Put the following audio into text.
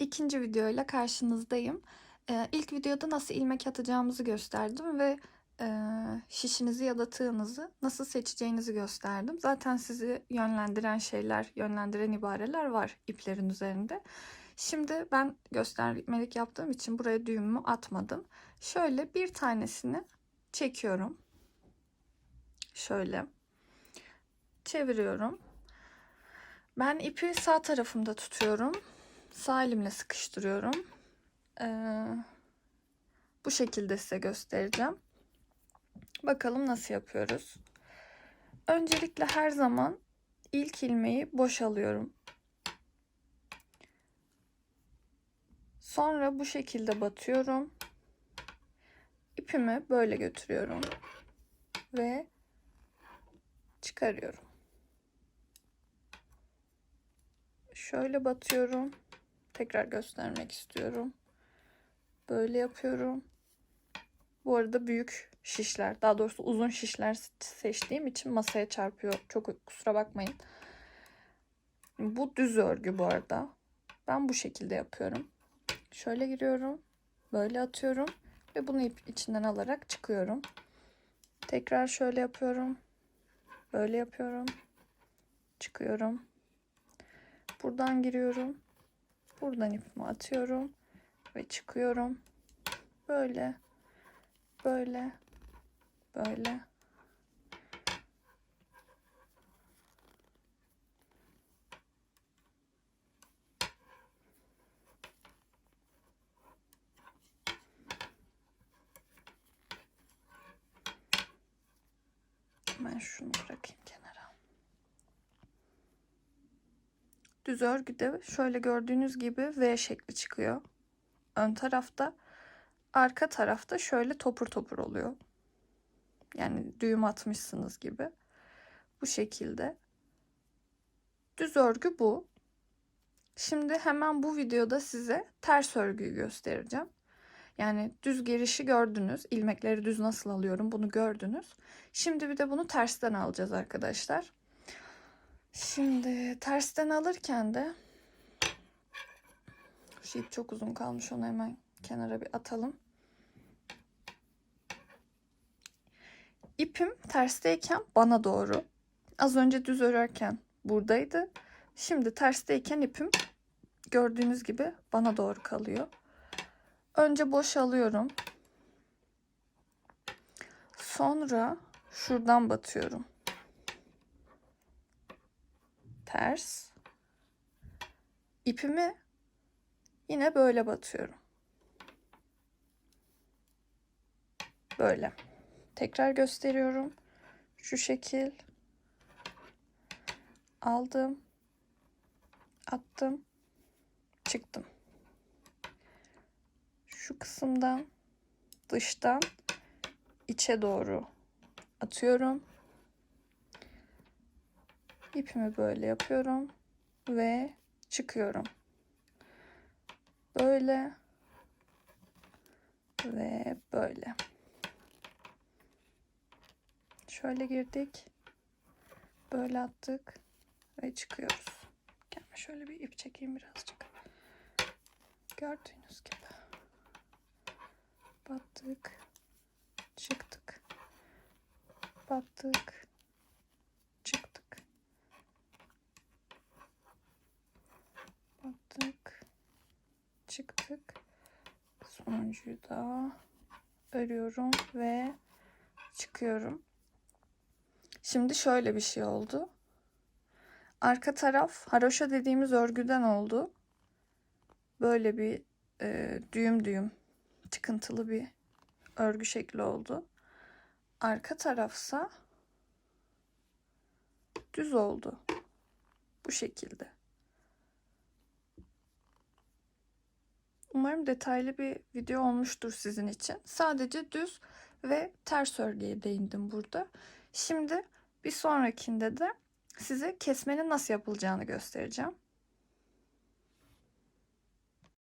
ikinci videoyla karşınızdayım. Ee, ilk videoda nasıl ilmek atacağımızı gösterdim ve e, şişinizi ya da tığınızı nasıl seçeceğinizi gösterdim. Zaten sizi yönlendiren şeyler, yönlendiren ibareler var iplerin üzerinde. Şimdi ben göstermelik yaptığım için buraya düğümümü atmadım. Şöyle bir tanesini çekiyorum. Şöyle çeviriyorum. Ben ipi sağ tarafımda tutuyorum. Sağ elimle sıkıştırıyorum. Ee, bu şekilde size göstereceğim. Bakalım nasıl yapıyoruz. Öncelikle her zaman ilk ilmeği boşalıyorum. Sonra bu şekilde batıyorum. İpimi böyle götürüyorum ve çıkarıyorum. Şöyle batıyorum. Tekrar göstermek istiyorum. Böyle yapıyorum. Bu arada büyük şişler, daha doğrusu uzun şişler seçtiğim için masaya çarpıyor. Çok kusura bakmayın. Bu düz örgü bu arada. Ben bu şekilde yapıyorum. Şöyle giriyorum. Böyle atıyorum. Ve bunu ip içinden alarak çıkıyorum. Tekrar şöyle yapıyorum. Böyle yapıyorum. Çıkıyorum. Buradan giriyorum. Buradan ipimi atıyorum. Ve çıkıyorum. Böyle. Böyle. Böyle. Ben şunu bırakayım kenara. Düz örgüde şöyle gördüğünüz gibi V şekli çıkıyor. Ön tarafta, arka tarafta şöyle topur topur oluyor. Yani düğüm atmışsınız gibi. Bu şekilde. Düz örgü bu. Şimdi hemen bu videoda size ters örgüyü göstereceğim. Yani düz girişi gördünüz. ilmekleri düz nasıl alıyorum bunu gördünüz. Şimdi bir de bunu tersten alacağız arkadaşlar. Şimdi tersten alırken de şu ip çok uzun kalmış onu hemen kenara bir atalım. İpim tersteyken bana doğru. Az önce düz örerken buradaydı. Şimdi tersteyken ipim gördüğünüz gibi bana doğru kalıyor. Önce boşalıyorum. Sonra şuradan batıyorum. Ters. İpimi yine böyle batıyorum. Böyle. Tekrar gösteriyorum. Şu şekil. Aldım. Attım. Çıktım şu kısımdan dıştan içe doğru atıyorum. İpimi böyle yapıyorum ve çıkıyorum. Böyle ve böyle. Şöyle girdik. Böyle attık ve çıkıyoruz. Gelme şöyle bir ip çekeyim birazcık. Gördüğünüz gibi battık çıktık battık çıktık battık çıktık sonuncuyu da örüyorum ve çıkıyorum şimdi şöyle bir şey oldu arka taraf haroşa dediğimiz örgüden oldu böyle bir e, düğüm düğüm çıkıntılı bir örgü şekli oldu. Arka tarafsa düz oldu. Bu şekilde. Umarım detaylı bir video olmuştur sizin için. Sadece düz ve ters örgüye değindim burada. Şimdi bir sonrakinde de size kesmenin nasıl yapılacağını göstereceğim.